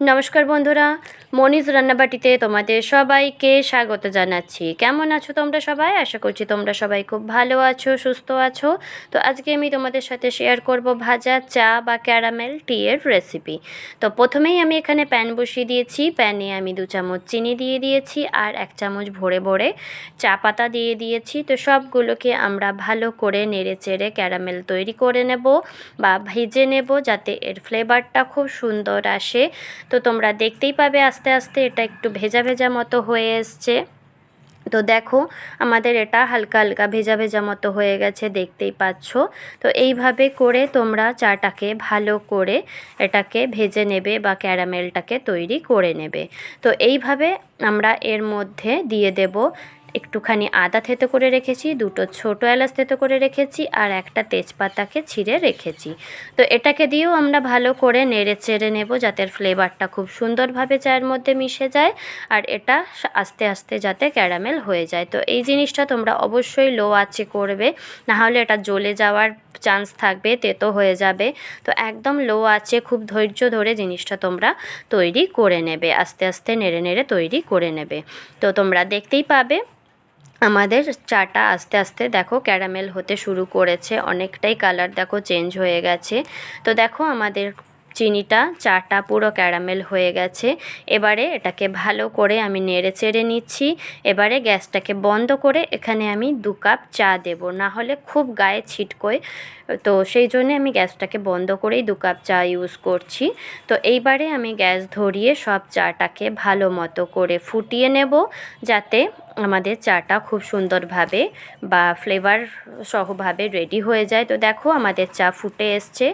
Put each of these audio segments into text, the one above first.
নমস্কার বন্ধুরা মনিজ রান্নাবাটিতে তোমাদের সবাইকে স্বাগত জানাচ্ছি। কেমন আছো তোমরা সবাই? আশা করছি তোমরা সবাই খুব ভালো আছো, সুস্থ আছো। তো আজকে আমি তোমাদের সাথে শেয়ার করব ভাজা চা বা ক্যারামেল টি এর রেসিপি তো প্রথমেই আমি এখানে প্যান বসিয়ে দিয়েছি। প্যানে আমি দু চামচ চিনি দিয়ে দিয়েছি আর এক চামচ ভরে ভরে চা পাতা দিয়ে দিয়েছি। তো সবগুলোকে আমরা ভালো করে নেড়ে চেড়ে ক্যারামেল তৈরি করে নেব বা ভেজে নেব যাতে এর ফ্লেভারটা খুব সুন্দর আসে। তো তোমরা দেখতেই পাবে আস্তে আস্তে এটা একটু ভেজা ভেজা মতো হয়ে এসছে। তো দেখো, আমাদের এটা হালকা হালকা ভেজা ভেজা মতো হয়ে গেছে, দেখতেই পাচ্ছ। তো এইভাবে করে তোমরা চাটাকে ভালো করে এটাকে ভেজে নেবে বা ক্যারামেলটাকে তৈরি করে নেবে। তো এইভাবে আমরা এর মধ্যে দিয়ে দেব একটুখানি আদা থেতো করে রেখেছি, দুটো ছোটো এলাচ থেতো করে রেখেছি আর একটা তেজপাতাকে ছিঁড়ে রেখেছি। তো এটাকে দিয়েও আমরা ভালো করে নেড়ে চেড়ে নেব যাতে ফ্লেভারটা খুব সুন্দরভাবে চায়ের মধ্যে মিশে যায় আর এটা আস্তে আস্তে যাতে ক্যারামেল হয়ে যায়। তো এই জিনিসটা তোমরা অবশ্যই লো আঁচে করবে নাহলে এটা জ্বলে যাওয়ার চান্স থাকবে, তেতো হয়ে যাবে। তো একদম লো আছে খুব ধৈর্য ধরে জিনিসটা তোমরা তৈরি করে নেবে, আস্তে আস্তে নেড়ে নেড়ে তৈরি করে নেবে। তো তোমরা দেখতেই পাবে আমাদের চাটা আস্তে আস্তে দেখো ক্যারামেল হতে শুরু করেছে, অনেকটাই কালার দেখো চেঞ্জ হয়ে গেছে। তো দেখো আমাদের চিনিটা, চাটা পুরো ক্যারামেল হয়ে গেছে। এবারে এটাকে ভালো করে আমি নেড়ে চেড়ে নিচ্ছি। এবারে গ্যাসটাকে বন্ধ করে এখানে আমি দু কাপ চা দেব। না হলে খুব গায়ে ছিটকোয়। তো সেই জন্যে আমি গ্যাসটাকে বন্ধ করেই দু কাপ চা ইউজ করছি। তো এইবারে আমি গ্যাস ধরিয়ে সব চাটাকে ভালো মতো করে ফুটিয়ে নেব, যাতে আমাদের চাটা খুব সুন্দরভাবে বা ফ্লেভার সহভাবে রেডি হয়ে যায়। তো দেখো আমাদের চা ফুটে এসছে।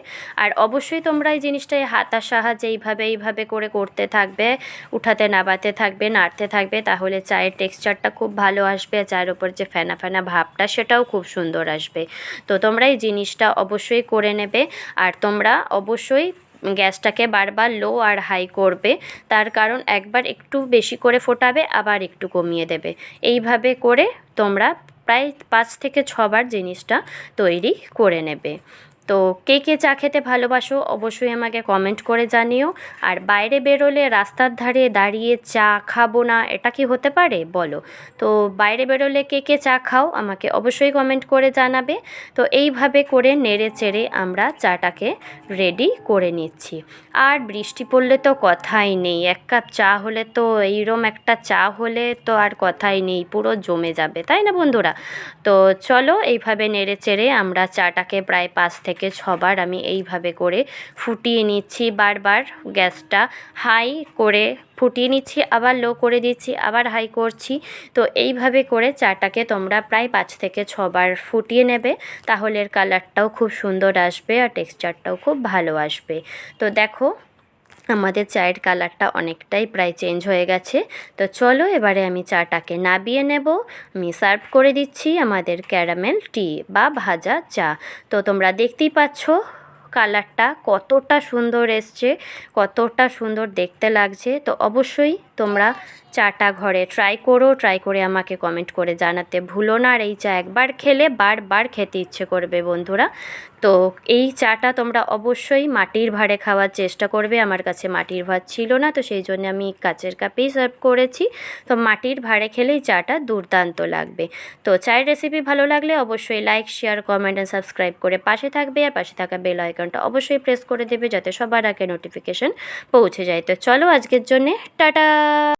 আর অবশ্যই তোমরা এই জিনিসটা হাতার সাহায্যে এইভাবে এইভাবে করে করতে থাকবে, উঠাতে নাবাতে থাকবে, নাড়তে থাকবে, তাহলে চায়ের টেক্সচারটা খুব ভালো আসবে, চায়ের ওপর যে ফেনা ফেনা ভাবটা সেটাও খুব সুন্দর আসবে। তো তোমরা এই জিনিসটা অবশ্যই করে নেবে। আর তোমরা অবশ্যই গ্যাসটাকে বারবার লো আর হাই করবে। তার কারণ একবার একটু বেশি করে ফোটাবে, আবার একটু কমিয়ে দেবে। এইভাবে করে তোমরা প্রায় পাঁচ থেকে ছবার জিনিসটা তৈরি করে নেবে। তো কে কে চা খেতে ভালোবাসো অবশ্যই আমাকে কমেন্ট করে জানিও। আর বাইরে বেরোলে রাস্তার ধারে দাঁড়িয়ে চা খাব না, এটা কি হতে পারে? বলো। তো বাইরে বেরোলে কে কে চা খাও আমাকে অবশ্যই কমেন্ট করে জানাবে। তো এইভাবে করে নেড়ে চেড়ে আমরা চাটাকে রেডি করে নিচ্ছি। আর বৃষ্টি পড়লে তো কথাই নেই, এক কাপ চা হলে তো এইরম একটা চা হলে তো আর কথাই নেই, পুরো জমে যাবে, তাই না বন্ধুরা? তো চলো এইভাবে নেড়ে চেড়ে আমরা চাটাকে প্রায় পাঁচ থেকে থেকে ছবার আমি এইভাবে করে ফুটিয়ে নিচ্ছি। বারবার গ্যাসটা হাই করে ফুটিয়ে নিচ্ছি, আবার লো করে দিচ্ছি, আবার হাই করছি। তো এইভাবে করে চাটাকে তোমরা প্রায় পাঁচ থেকে ছবার ফুটিয়ে নেবে। তাহলে এর কালারটাও খুব সুন্দর আসবে আর টেক্সচারটাও খুব ভালো আসবে। তো দেখো আমাদের চায়ের কালারটা অনেকটাই প্রায় চেঞ্জ হয়ে গেছে। তো চলো এবারে আমি চাটাকে নাবিয়ে নেব। আমি সার্ভ করে দিচ্ছি আমাদের ক্যারামেল টি বা ভাজা চা। তো তোমরা দেখতেই পাচ্ছ কালারটা কতটা সুন্দর এসছে, কতটা সুন্দর দেখতে লাগছে। তো অবশ্যই তোমরা চাটা ঘরে ট্রাই করো ট্রাই করে আমাকে কমেন্ট করে জানাতে ভুলো না। আর এই চা একবার খেলে বারবার খেতে ইচ্ছে করবে বন্ধুরা। তো এই চাটা তোমরা অবশ্যই মাটির ভাড়ে খাওয়ার চেষ্টা করবে। আমার কাছে মাটির ভাত ছিল না, তো সেই জন্য আমি কাচের কাপেই সার্ভ করেছি। তো মাটির ভাড়ে খেলেই চাটা দুর্দান্ত লাগবে। তো চায়ের রেসিপি ভালো লাগলে অবশ্যই like share comment and subscribe করে পাশে থাকবে। আর পাশে থাকা বেল আইকনটা অবশ্যই প্রেস করে দেবে যাতে সবার আগে নোটিফিকেশন পৌঁছে যায়। তো চলো আজকের জন্যে, টাটা! Dadah.